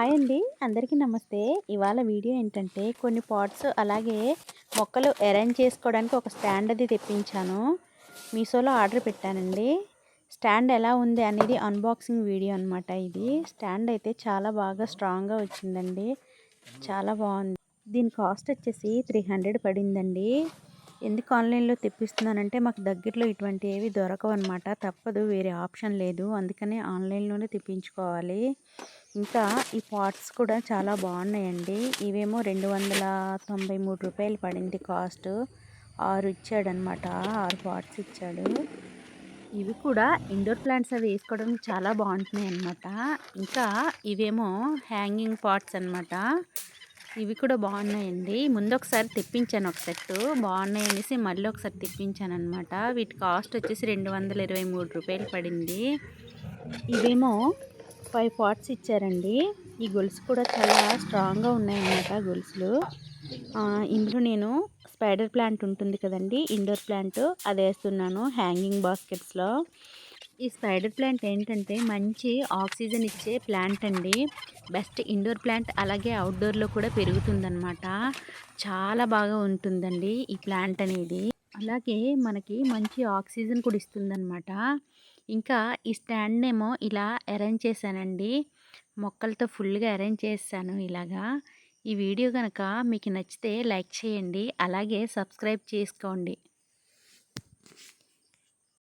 Hi అండి. అందరికీ నమస్తే. ఇవాళ వీడియో ఏంటంటే కొన్ని పాట్స్ అలాగే మొక్కలు అరేంజ్ చేసుకోవడానికి ఒక స్టాండ్ అది తెప్పించాను. మీషోలో ఆర్డర్ పెట్టానండి. స్టాండ్ ఎలా ఉంది అనేది అన్బాక్సింగ్ వీడియో అనమాట ఇది. స్టాండ్ అయితే చాలా బాగా స్ట్రాంగ్గా వచ్చిందండి. చాలా బాగుంది. దీని కాస్ట్ వచ్చేసి త్రీ హండ్రెడ్ పడిందండి. ఎందుకు ఆన్లైన్లో తెప్పిస్తున్నానంటే మాకు దగ్గరలో ఇటువంటి ఏవి దొరకవు అనమాట తప్పదు వేరే ఆప్షన్ లేదు. అందుకనే ఆన్లైన్లోనే తెప్పించుకోవాలి. ఇంకా ఈ పాట్స్ కూడా చాలా బాగున్నాయండి. ఇవేమో రెండు వందల తొంభై మూడు రూపాయలు పడింది కాస్ట్. ఆరు ఇచ్చాడనమాట ఆరు పాట్స్ ఇచ్చాడు. ఇవి కూడా ఇండోర్ ప్లాంట్స్ అవి వేసుకోవడానికి చాలా బాగుంటున్నాయి అనమాట ఇంకా ఇవేమో హ్యాంగింగ్ పాట్స్ అనమాట ఇవి కూడా బాగున్నాయండి. ముందు ఒకసారి తెప్పించాను ఒక సెట్ బాగున్నాయి అనేసి మళ్ళీ ఒకసారి తెప్పించాను అనమాట వీటి కాస్ట్ వచ్చేసి రెండు వందల ఇరవై మూడు రూపాయలు పడింది. ఇవేమో ఫైవ్ పాట్స్ ఇచ్చారండి. ఈ గొలుసు కూడా చాలా స్ట్రాంగ్గా ఉన్నాయన్నమాట గొలుసులు. ఇందులో నేను స్పైడర్ ప్లాంట్ ఉంటుంది కదండి ఇండోర్ ప్లాంట్ అది వేస్తున్నాను హ్యాంగింగ్ బాస్కెట్స్లో. ఈ స్పైడర్ ప్లాంట్ ఏంటంటే మంచి ఆక్సిజన్ ఇచ్చే ప్లాంట్ అండి. బెస్ట్ ఇండోర్ ప్లాంట్ అలాగే అవుట్డోర్లో కూడా పెరుగుతుందన్నమాట. చాలా బాగా ఉంటుందండి ఈ ప్లాంట్ అనేది. అలాగే మనకి మంచి ఆక్సిజన్ కూడా ఇస్తుందన్నమాట. ఇంకా ఈ స్టాండ్ ఏమో ఇలా అరేంజ్ చేశానండి. మొక్కలతో ఫుల్గా అరేంజ్ చేశాను ఇలాగా. ఈ వీడియో కనుక మీకు నచ్చితే లైక్ చేయండి. అలాగే సబ్స్క్రైబ్ చేసుకోండి.